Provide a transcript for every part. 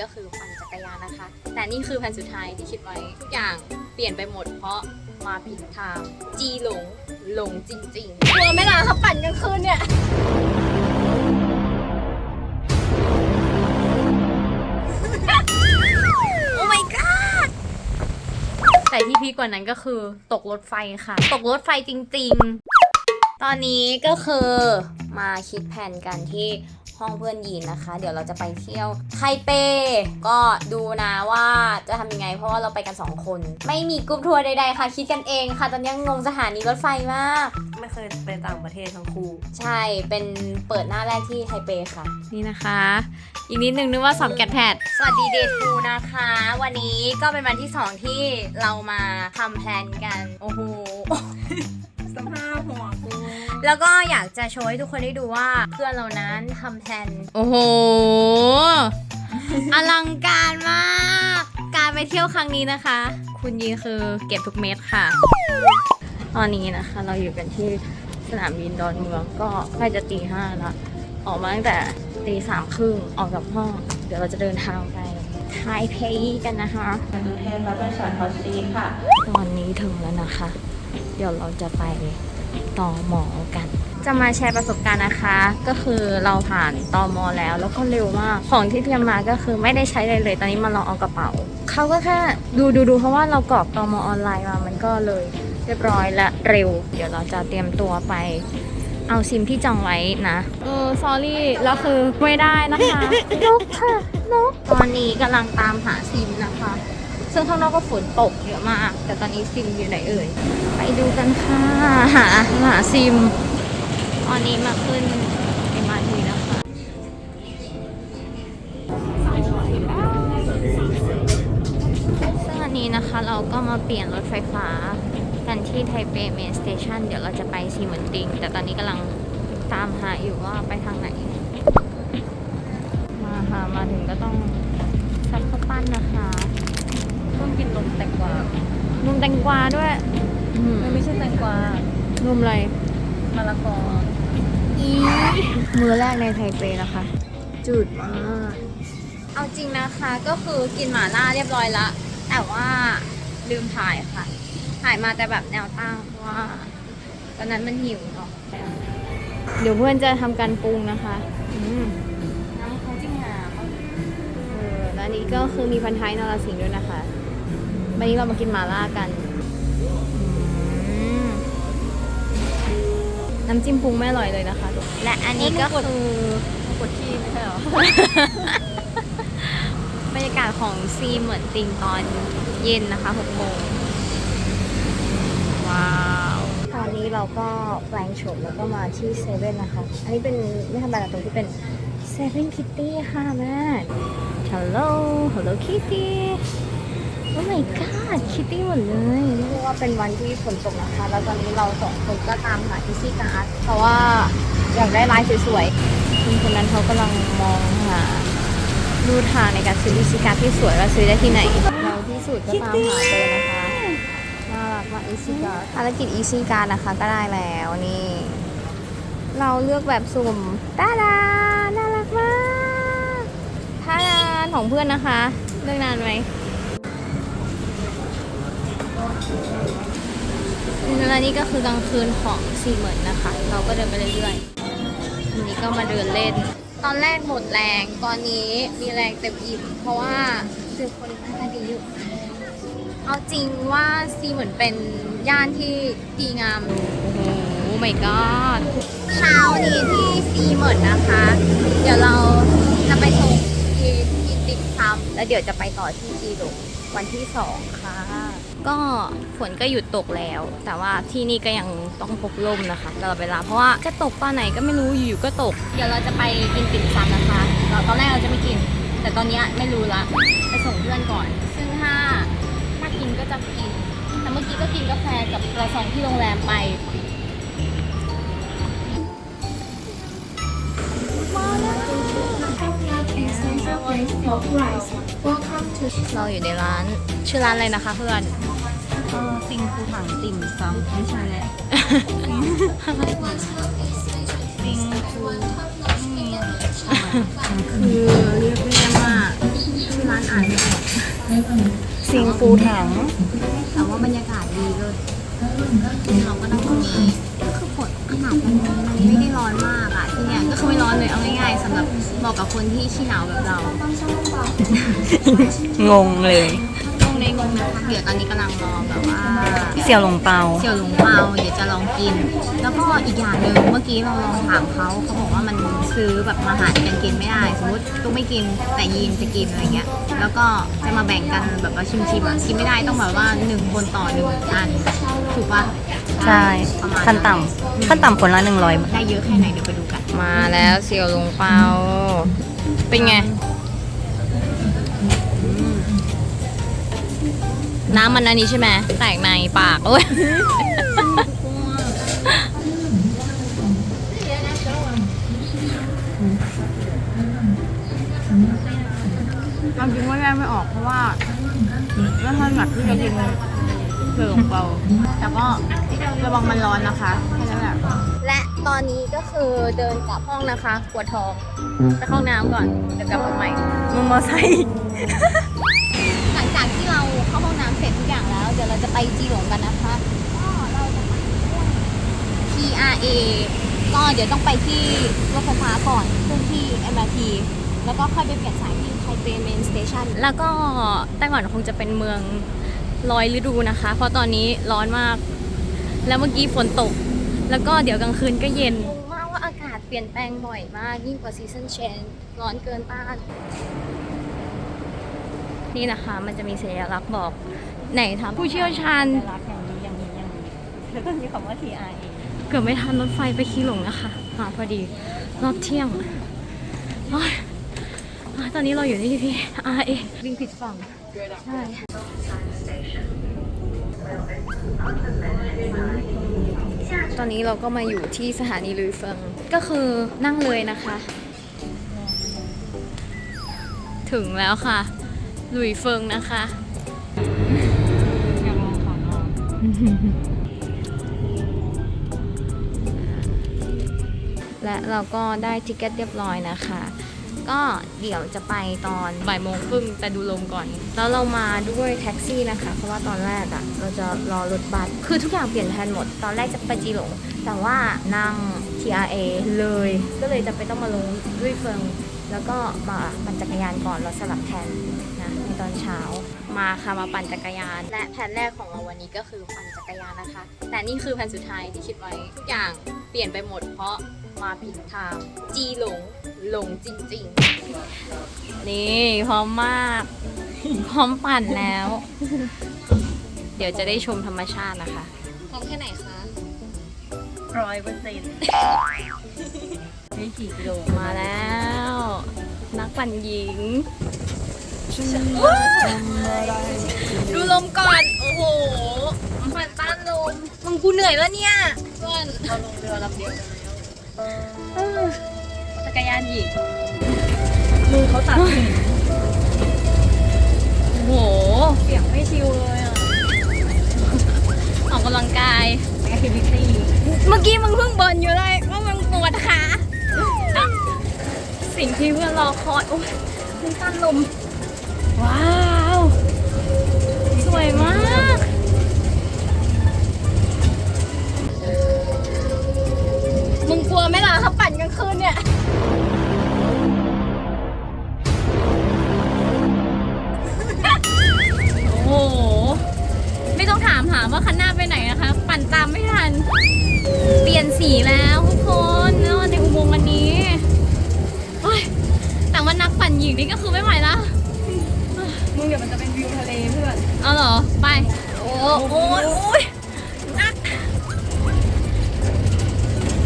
ก็คือปั่นจักรยานนะคะ แต่นี่คือแผนสุดท้ายที่คิดไว้ทุกอย่างเปลี่ยนไปหมดเพราะมาผิดทางจีหลงหลงจริงๆกลัวไหม่ล่ะเขาปั่นกลางคืนเนี่ยโอ้ my god แต่ที่พีคกว่านั้นก็คือตกรถไฟค่ะ ตกรถไฟจริง ๆ ตอนนี้ก็คือมาคิดแผนกันที่ ห้องเพื่อนยีนนะคะ เดี๋ยวเราจะไปเที่ยวไทเป ก็ดูนะว่าจะทำยังไง เพราะว่าเราไปกัน 2 คน ไม่มีกรุ๊ปทัวร์ใดๆค่ะ คิดกันเองค่ะ ตอนนี้งงสถานีรถไฟมาก ไม่เคยไปต่างประเทศทั้งคู่ ใช่เป็นเปิดหน้าแรกที่ไทเปค่ะ นี่นะคะ อีกนิดนึงนึกว่าสอบแกดแพดสวัสดีเดททูนะคะ วันนี้ก็เป็นวันที่ 2 ที่เรามาทำแพลนกัน โอ้โหสภาพหัวกู แล้วก็อยากจะโชว์ให้ทุกคนได้ดูว่าเพื่อนเรานั้นทำแพลนโอ้โห อลังการมาก การไปเที่ยวครั้งนี้นะคะ คุณยีคือเก็บทุกเม็ดค่ะ ตอนนี้นะคะ เราอยู่กันที่สนามบินดอนเมืองก็ใกล้จะตีห้าละออกมาตั้งแต่ตีสามครึ่งออกจากห้อง เดี๋ยวเราจะเดินทางไปไทเปกันนะคะดูเทนแล้วเป็นช็อตฮอตซีค่ะ ตอนนี้ถึงแล้วนะคะ เดี๋ยวเราจะไป ต่อหมอกัน จะมาแชร์ประสบการณ์นะคะ ก็คือเราผ่านตอมอแล้ว แล้วก็เร็วมากของที่เตรียมมาก็คือไม่ได้ใช้เลยเลย ตอนนี้มาลองเอากระเป๋าเขาก็แค่ดูดูดูเพราะว่าเรากรอกตอมอออนไลน์มามันก็เลยเรียบร้อยและเร็ว เดี๋ยวเราจะเตรียมตัวไปเอาซิมที่จองไว้นะ เออ ซอรี่ แล้วคือไม่ได้นะคะนกค่ะนกตอนนี้กำลังตามหาซิมนะคะ ซึ่งข้างนอกก็ฝนตกเยอะมาก แต่ตอนนี้ซิมอยู่ไหนเอ่ย ไปดูกันค่ะ หาหาซิมตอนนี้มาขึ้นเอ็มอาร์ทีนะคะ ซึ่งอันนี้นะคะเราก็มาเปลี่ยนรถไฟฟ้ากันที่ไทเปเมนสเตชันเดี๋ยวเราจะไปซีเหมือนติง แต่ตอนนี้กำลังตามหาอยู่ว่าไปทางไหน มาค่ะ มาถึงก็ต้องซักข้าวปั้นนะคะ ต้องกินนมแตงกวาน มแตงกวาด้วยอืมมันไม่ใช่แตงกวานมอะไร มะละกออีมือแรกในไทเปนะคะ จุดมากเอาจริงนะคะก็คือกินหม่าล่าเรียบร้อยละแต่ว่าลืมถ่ายค่ะ ถ่ายมาแต่แบบแนวตั้งเพราะว่า ตอนนั้นมันหิวเนาะเดี๋ยวเพื่อนจะทำการปรุงนะคะอืมน้ำเขาจิ้งหาเขาเออแล้วอันนี้ก็คือมีพันท้ายนรสิงห์ด้วยนะคะ วันนี้เรามากินหม่าล่ากันอืมน้ำจิ้มปรุงไม่อร่อยเลยนะคะ และอันนี้ก็คือกดขี้ไม่ใช่เหรอ บรรยากาศของซีเหมือนติงตอนเย็นนะคะ6โมงว้าว ตอนนี้เราก็แปลงโฉมแล้วก็มาที่เซเว่นนะคะ อันนี้เป็นไม่ธรรมดาตรงที่เป็นเซเว่นคิตตี้ค่ะแม่ Hello Hello Kitty Oh my god คิตตี้หมดเลยเรียกว่าเป็นวันที่ฝนตกนะคะ แล้วตอนนี้เราสองคนก็ตามหาอีซี่การ์ดเพราะว่าอยากได้ลายสวยๆคุณคนนั้นเขากำลังมองหาดูทางในการซื้อลิซิการ์ดที่สวยว่าซื้อได้ที่ไหน เราที่สุดก็ตามหาเจอนะคะ น่ารักมากอีซี่การ์ดภารกิจอีซี่การ์ดนะคะก็ได้แล้วนี่ เราเลือกแบบสุ่มตาดาน่ารักมากท่าดาของเพื่อนนะคะ เลือกนานไหม แล้วนี่ก็คือกลางคืนของซีเหมือนนะคะ เราก็เดินไปเรื่อยๆอันนี้ก็มาเดินเล่น ตอนแรกหมดแรง ตอนนี้มีแรงเต็มอิ่มเพราะว่าเจอคนหน้าตาดีอยู่ เอาจริงว่าซีเหมือนเป็นย่านที่ดีงาม โอ้โห my god เช้านี้ที่ซีเหมือนนะคะ เดี๋ยวเราจะไปส่งที่กินติ่มซำแล้วเดี๋ยวจะไปต่อที่จีหลงวันที่สองค่ะ ก็ฝนก็หยุดตกแล้ว แต่ว่าที่นี่ก็ยังต้องพกร่มนะคะตลอดเวลาเพราะว่าจะตกตอนไหนก็ไม่รู้อยู่ๆก็ตก เดี๋ยวเราจะไปกินติ่มซำนะคะเราตอนแรกเราจะไม่กิน แต่ตอนเนี้ยไม่รู้ละไปส่งเพื่อนก่อน ซึ่งถ้าถ้ากินก็จะกินแต่เมื่อกี้ก็กินกาแฟกับกระซองที่โรงแรมไปเราอยู่ในร้านชื่อร้านอะไรนะคะเพื่อนเออซิงคูถังติ่มซำไม่ใช่แหละซิงคูคือเรียบเรียงมากซิงฟูถังแต่ว่าบรรยากาศดีเลยเราก็นั่งตรงนี้ก็คือฝนอากาศมันมันไม่ได้ร้อนมากอะที่เนี่ยก็คือไม่ร้อนเลยเอาง่ายๆสำหรับเหมาะกับคนที่ขี้หนาวแบบเรางงเลย งงในงงนะคะเดี๋ยวตอนนี้กำลังรอแบบว่าเสี่ยวหลงเปาเสี่ยวหลงเปาเดี๋ยวจะลองกิน แล้วก็อีกอย่างหนึ่งเมื่อกี้เราลองถามเขาเขาบอกว่ามันซื้อแบบมาหารกันกินไม่ได้สมมติตุ๊กไม่กินแต่ยีนจะกินอะไรเงี้ย แล้วก็จะมาแบ่งกันแบบว่าชิมๆอะกินไม่ได้ต้องแบบว่าหนึ่งคนต่อหนึ่งอันถูกปะใช่ประมาณขั้นต่ำขั้นต่ำคนละหนึ่งร้อยได้เยอะแค่ไหนเดี๋ยวไปดูกัน มาแล้วเสี่ยวหลงเปาเป็นไง น้ำมันอันนี้ใช่ไหมแตกในปากโอ้ยเรากินว่าแยกไม่ออกเพราะว่าไม่ค่อยหนักที่จะกินเสื่อของเปาแต่ก็ระวังมันร้อนนะคะแค่นั้นแหละและตอนนี้ก็คือเดินกลับห้องนะคะปวดท้องไปเข้าห้องน้ำก่อนเดี๋ยวกลับมาใหม่มึงมอไซค์ ไปจีหลงกันนะคะ ก็เราจะไปด้วย TRA ก็เดี๋ยวต้องไปที่รถไฟฟ้าก่อนขึ้นที่ MRT แล้วก็ค่อยไปเปลี่ยนสายที่ไทเปเมนสเตชันแล้วก็ไต้หวันคงจะเป็นเมืองร้อยฤดูนะคะ เพราะตอนนี้ร้อนมาก แล้วเมื่อกี้ฝนตก แล้วก็เดี๋ยวกลางคืนก็เย็นงงมากว่าอากาศเปลี่ยนแปลงบ่อยมาก ยิ่งกว่าซีซันเชนร้อนเกินต้านนี่นะคะมันจะมีสัญลักษณ์บอก ไหนถามผู้เชี่ยวชาญ รักอย่างนี้อย่างนี้อย่างนี้แล้วก็มีคำว่า TRA เกือบไม่ทันรถไฟไปคีหลงนะคะมาพอดีรอบเที่ยงโอ๊ยอะตอนนี้เราอยู่ที่พี่อาเอวิ่งผิดฝั่งใช่ ตอนนี้เราก็มาอยู่ที่สถานีลุยเฟิง ก็คือนั่งเลยนะคะ ถึงแล้วค่ะลุยเฟิงนะคะ และเราก็ได้ทิกเก็ตเรียบร้อยนะคะ ก็เดี๋ยวจะไปตอนบ่ายโมงครึ่งแต่ดูลมก่อน แล้วเรามาด้วยแท็กซี่นะคะ เพราะว่าตอนแรกอะเราจะรอรถบัสคือทุกอย่างเปลี่ยนแผนหมด ตอนแรกจะไปจีหลง แต่ว่านั่ง TRA เลย ก็เลยจะไปต้องมาลงด้วยเฟิง แล้วก็มาปั่นจักรยานก่อนเราสลับแผนนะในตอนเช้า มาค่ะมาปั่นจักรยาน และแผนแรกของเราวันนี้ก็คือปั่นจักรยานนะคะ แต่นี่คือแผนสุดท้ายที่คิดไว้ทุกอย่างเปลี่ยนไปหมดเพราะมาผิดทางจีหลงหลงจริงๆ นี่พร้อมมาก พร้อมปั่นแล้ว เดี๋ยวจะได้ชมธรรมชาตินะคะ พร้อมแค่ไหนคะร้อยเปอร์เซ็นต์ไม่กี่กิโลมาแล้ว นักปั่นหญิง ดูลมก่อน โอ้โหมันต้านลมมึงกูเหนื่อยแล้วเนี่ยเพื่อนเราลงเรือลำเดียวกันแล้วจักรยานหญิงมือเขาตัดหินโอ้โห เสียงไม่ชิวเลยอะ ออกกำลังกายแอคทิวิตี้ เมื่อกี้มึงเพิ่งบ่นอยู่เลยว่ามึงปวดขา สิ่งที่เพื่อนรอคอย โอ้ยมันต้านลม ว้าว สวยมาก มึงกลัวไหมล่ะเขาปั่นกลางคืนเนี่ย โอ้โห ไม่ต้องถามหาว่าคันหน้าไปไหนนะคะ ปั่นตามไม่ทัน เปลี่ยนสีแล้วทุกคนแล้วในอุโมงค์อันนี้โอ้ยแต่ว่านักปั่นหญิงนี่ก็คือไม่ไหวแล้ว เดี๋ยวมันจะเป็นวิวทะเลเพื่อน เอาเหรอ ไป โอ้โอ้ยโอ้ยนัก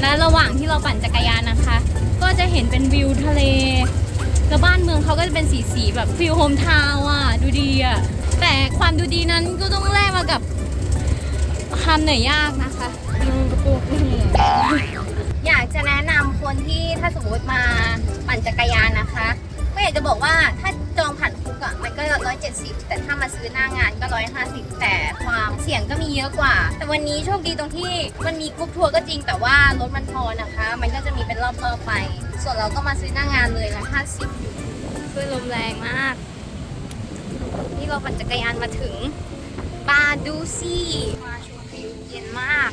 และระหว่างที่เราปั่นจักรยานนะคะ ก็จะเห็นเป็นวิวทะเล แล้วบ้านเมืองเขาก็จะเป็นสีสีๆแบบฟิลโฮมทาวน์อะ ดูดีอะ แต่ความดูดีนั้นก็ต้องแลกมากับความเหนื่อยยากนะคะอยากจะแนะนำคนที่ถ้าสมมติมาปั่นจักรยานนะคะ ซื้อหน้างานก็ร้อยห้าสิบแต่ความเสี่ยงก็มีเยอะกว่า แต่วันนี้โชคดีตรงที่มันมีกรุ๊ปทัวร์ก็จริงแต่ว่ารถมันพอนะคะ มันก็จะมีเป็นรอบๆไป ส่วนเราก็มาซื้อหน้างานเลยละห้าสิบคือลมแรงมาก นี่เราปั่นจักรยานมาถึงบาดูซี่มาชมวิวเย็นมาก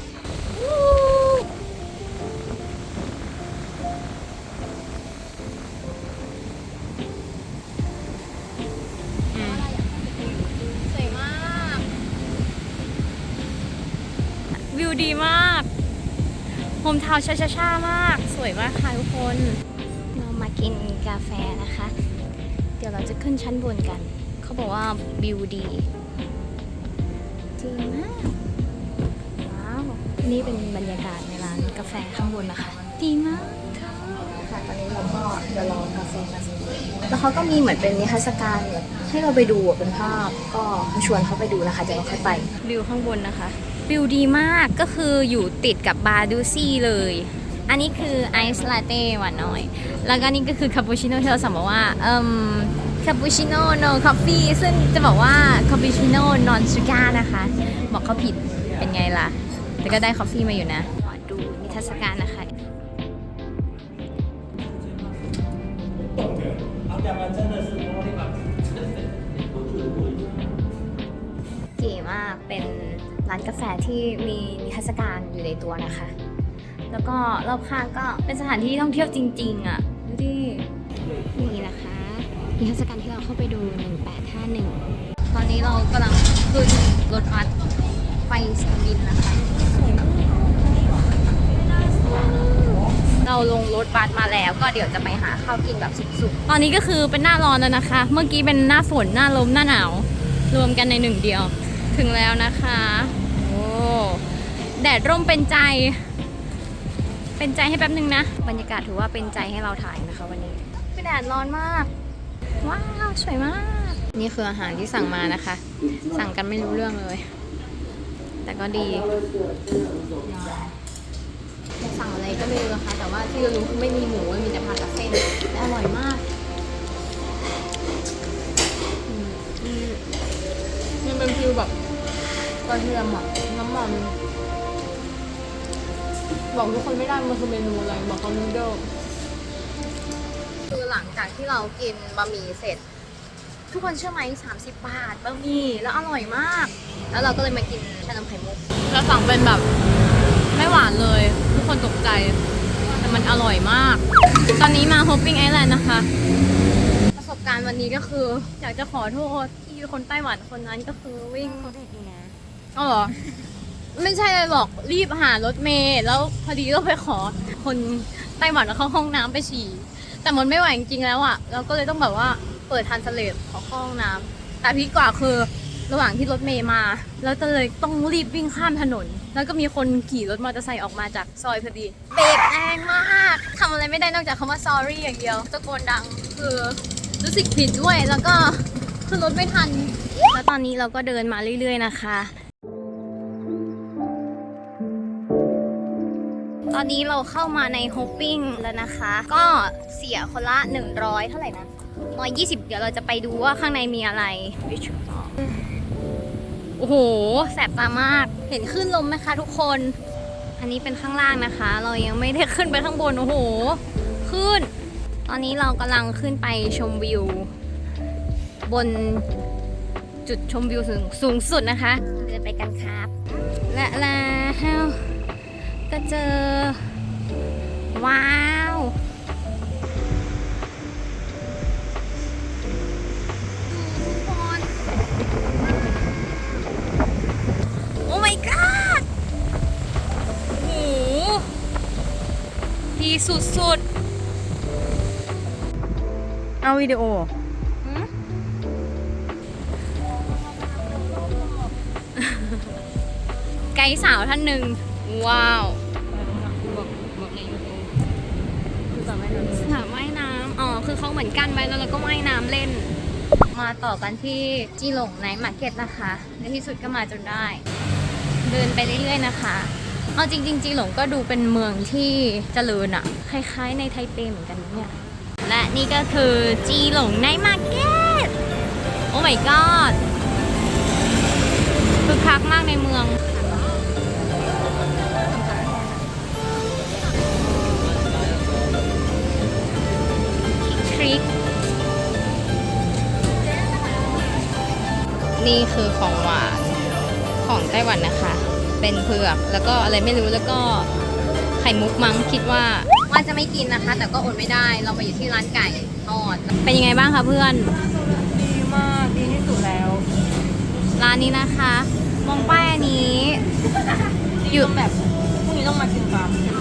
วิวดีมากโฮมทาวน์ชาชาชามาก สวยมากค่ะทุกคน เรามากินกาแฟนะคะ เดี๋ยวเราจะขึ้นชั้นบนกัน เขาบอกว่าวิวดีจริงมาก ว้าว นี่เป็นบรรยากาศในร้านกาแฟข้างบนนะคะ ดีมากค่ะตอนนี้เราก็จะรอกาแฟมาสักแล้วเขาก็มีเหมือนเป็นนิทรรศการแบบให้เราไปดูอะเป็นภาพก็ชวนเขาไปดูนะคะเดี๋ยวเราค่อยไปวิวข้างบนนะคะ วิวดีมากก็คืออยู่ติดกับบาร์ดูซี่เลย อันนี้คือไอซ์ลาเต้หวานน้อย แล้วก็นี่ก็คือคาปูชิโน่ที่เราสั่งมาว่าเอ่มคาปูชิโน่โนคอฟฟี่ซึ่งจะบอกว่าคาปูชิโน่นอนชูการ์นะคะ บอกเขาผิดเป็นไงล่ะ แต่ก็ได้คอฟฟี่มาอยู่นะดูนิทรรศการนะคะ ร้านกาแฟที่มีนิทรรศการอยู่ในตัวนะคะ แล้วก็รอบข้างก็เป็นสถานที่ท่องเที่ยวจริง ๆ อะ ดูดินี่นะคะนิทรรศการที่เราเข้าไปดู 1851 ตอนนี้เรากำลังขึ้นรถบัสไปสนามบินนะคะ เราลงรถบัสมาแล้วก็เดี๋ยวจะไปหาข้าวกินแบบสุกๆ ตอนนี้ก็คือเป็นหน้าร้อนแล้วนะคะ เมื่อกี้เป็นหน้าฝนหน้าลมหน้าหนาว รวมกันในหนึ่งเดียว ถึงแล้วนะคะ โอ้แดดร่มเป็นใจ เป็นใจให้แป๊บนึงนะ บรรยากาศถือว่าเป็นใจให้เราถ่ายนะคะวันนี้คือแดดร้อนมาก ว้าว สวยมาก นี่คืออาหารที่สั่งมานะคะ สั่งกันไม่รู้เรื่องเลย แต่ก็ดี สั่งอะไรก็ไม่รู้นะคะ แต่ว่าที่เรารู้คือไม่มีหมูมีแต่ผักกับเส้นแต่อร่อยมากอืมอืมมันเป็นฟิวแบบ กระเทียมอะน้ำมัน บอกทุกคนไม่ได้มันคือเมนูอะไรบอกเขานูเดิลคือหลังจากที่เรากินบะหมี่เสร็จ ทุกคนเชื่อไหม30 บาทบะหมี่แล้วอร่อยมาก แล้วเราก็เลยมากินชานมไข่มุกเราสั่งเป็นแบบไม่หวานเลย ทุกคนตกใจ แต่มันอร่อยมาก ตอนนี้มา Hopping Island นะคะ ประสบการณ์วันนี้ก็คือ อยากจะขอโทษที่คนไต้หวันคนนั้นก็คือวิ่งเขาเด็ กนะอ๋อเหรอ ไม่ใช่เลยหรอกรีบหารถเมล์แล้วพอดีก็ไปขอคนไต้หวันเข้าห้องน้ำไปฉี่ แต่มันไม่ไหวจริงๆแล้วอะเราก็เลยต้องแบบว่าเปิดทันสเลตขอเข้าห้องน้ำแต่พีคกว่าคือระหว่างที่รถเมย์มา แล้วก็เลยต้องรีบวิ่งข้ามถนน แล้วก็มีคนขี่รถมอเตอร์ไซค์ออกมาจากซอยพอดีเบรกแรงมากทำอะไรไม่ได้นอกจากคำว่า sorry อย่างเดียวตะโกนดังคือรู้สึกผิดด้วยแล้วก็ขึ้นรถไม่ทัน แล้วตอนนี้เราก็เดินมาเรื่อยๆนะคะ อนนี้เราเข้ามาในโฮปปิ้งแล้วนะคะ ก็เสียคนละ 100 เท่าไหร่นะ120 เดี๋ยวเราจะไปดูว่าข้างในมีอะไร โอ้โห แสบตามาก เห็นขึ้นลมไหมคะทุกคน อันนี้เป็นข้างล่างนะคะ เรายังไม่ได้ขึ้นไปข้างบน โอ้โห ขึ้น ตอนนี้เรากำลังขึ้นไปชมวิว บนจุดชมวิวสูงสูงสุดนะคะ เดินไปกันครับ และแล้ว ก็เจอ ว้าวทุกคนโอ้ my god โอ้โหดีสุดเอาวิดีโอๆหืมไกด์สาวท่านหนึ่ง ว้าวบอกบอกในยูทูบคือสามารถสระว่ายน้ำ อ๋อ คือเขาเหมือนกันไว้แล้วเราก็ว่ายน้ำเล่น มาต่อกันที่จีหลงไนท์มาร์เก็ตนะคะ ในที่สุดก็มาจนได้ เดินไปเรื่อยๆนะคะ เอาจริงๆจีหลงก็ดูเป็นเมืองที่เจริญอะคล้ายๆในไทเปเหมือนกันนะเนี่ย และนี่ก็คือจีหลงไนท์มาร์เก็ต โอ้ my god คือคักมากในเมือง นี่คือของหวานของไต้หวันนะคะ เป็นเผือกแล้วก็อะไรไม่รู้แล้วก็ไข่มุกมั้งคิดว่าว่าจะไม่กินนะคะ แต่ก็อดไม่ได้เรามาอยู่ที่ร้านไก่ทอดเป็นยังไงบ้างคะเพื่อน ดีมากดีที่สุดแล้ว ร้านนี้นะคะ มองป้ายอันนี้ อยู่ต้องแบบพรุ่งนี้ต้องมากินปั๊มอัน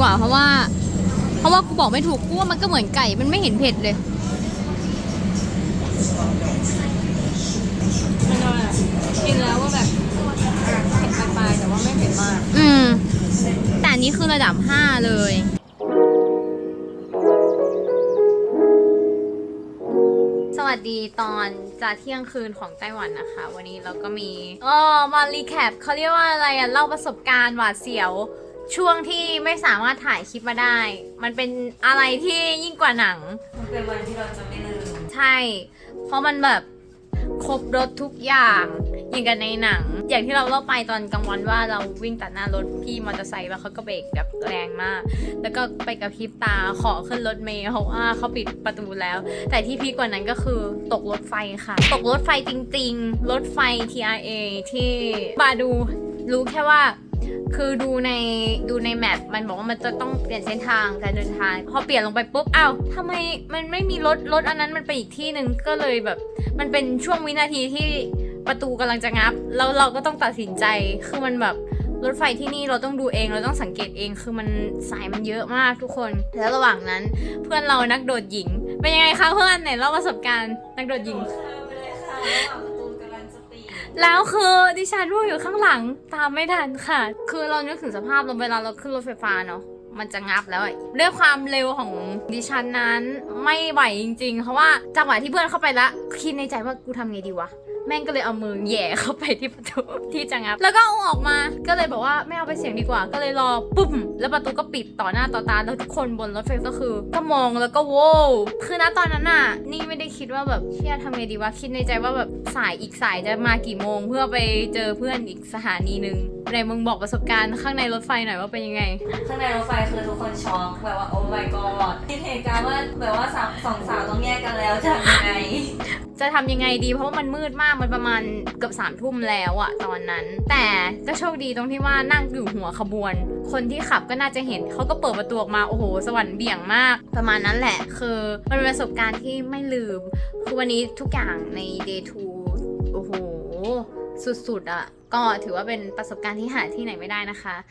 กว่า เพราะว่า เพราะว่ากูบอกไม่ถูกกูว่ามันก็เหมือนไก่ มันไม่เห็นเผ็ดเลยมันก็แบบกินแล้วว่าแบบเผ็ดปลายๆแต่ว่าไม่เผ็ดมาก อืม แต่อันนี้คือระดับ5เลยสวัสดีตอนจะเที่ยงคืนของไต้หวันนะคะ วันนี้เราก็มีอ๋อมารีแคปเขาเรียกว่าอะไรอะเล่าประสบการณ์หวาดเสียว ช่วงที่ไม่สามารถถ่ายคลิปมาได้ มันเป็นอะไรที่ยิ่งกว่าหนัง มันเป็นวันที่เราจะไม่ลืมใช่ เพราะมันแบบครบรถทุกอย่างอย่างกันในหนัง อย่างที่เราเล่าไปตอนกลางวันว่าเราวิ่งตัดหน้ารถพี่มอเตอร์ไซค์แล้วเขาก็เบรกแบบแรงมาก แล้วก็ไปกระพริบตาขอขึ้นรถเมล์เพราะว่าเขาปิดประตูแล้ว แต่ที่พีคกว่านั้นก็คือตกรถไฟค่ะ ตกรถไฟจริง ๆ รถไฟ TRA ที่บาดูรู้แค่ว่า คือดูในดูในแมปมันบอกว่ามันจะต้องเปลี่ยนเส้นทางการเดินทาง พอเปลี่ยนลงไปปุ๊บอ้าวทำไมมันไม่มีรถรถอันนั้นมันไปอีกที่หนึ่งก็เลยแบบ มันเป็นช่วงวินาทีที่ประตูกำลังจะงับ แล้วเราก็ต้องตัดสินใจคือมันแบบรถไฟที่นี่เราต้องดูเองเราต้องสังเกตเองคือมันสายมันเยอะมากทุกคนแล้วระหว่างนั้นเพื่อนเรานักโดดหญิงเป็นยังไงคะเพื่อนไหนเล่าประสบการณ์นักโดดหญิง แล้วคือดิฉันรู้อยู่ข้างหลังตามไม่ทันค่ะ คือเรานึกถึงสภาพเราเวลาเราขึ้นรถไฟฟ้าเนาะมันจะงับแล้วอะด้วยความเร็วของดิฉันนั้นไม่ไหวจริงๆ เพราะว่าจังหวะที่เพื่อนเข้าไปแล้วคิดในใจว่ากูทำไงดีวะ แม่งก็เลยเอามือแย่เข้าไปที่ประตูที่จะงับ แล้วก็เอาออกมา ก็เลยบอกว่าไม่เอาไปเสียงดีกว่า ก็เลยรอปุ๊บแล้วประตูก็ปิดต่อหน้าต่อตาแล้วทุกคนบนรถไฟก็คือ ก็มองแล้วก็โว้คือณตอนนั้นน่ะ นี่ไม่ได้คิดว่าแบบเชี่ยทำไงดีวะคิดในใจว่าแบบสายอีกสายจะมากี่โมง เพื่อไปเจอเพื่อนอีกสถานีหนึ่งไหนมึงบอกประสบการณ์ข้างในรถไฟหน่อยว่าเป็นยังไง ข้างในรถไฟคือทุกคนช็อกแบบว่าโอ้ my god คิดเหตุการณ์ว่าแบบว่าสามสองสาวต้องแยกกันแล้วจะทำยังไง จะทำยังไงดีเพราะว่ามันมืดมากมันประมาณเกือบสามทุ่มแล้วอะตอนนั้น แต่ก็โชคดีตรงที่ว่านั่งอยู่หัวขบวน คนที่ขับก็น่าจะเห็นเขาก็เปิดประตูออกมาโอ้โห สวรรค์เบี่ยงมาก ประมาณนั้นแหละ คือมันเป็นประสบการณ์ที่ไม่ลืม คือวันนี้ทุกอย่างใน day 2โอ้โห สุดๆอะก็ถือว่าเป็นประสบการณ์ที่หาที่ไหนไม่ได้นะคะ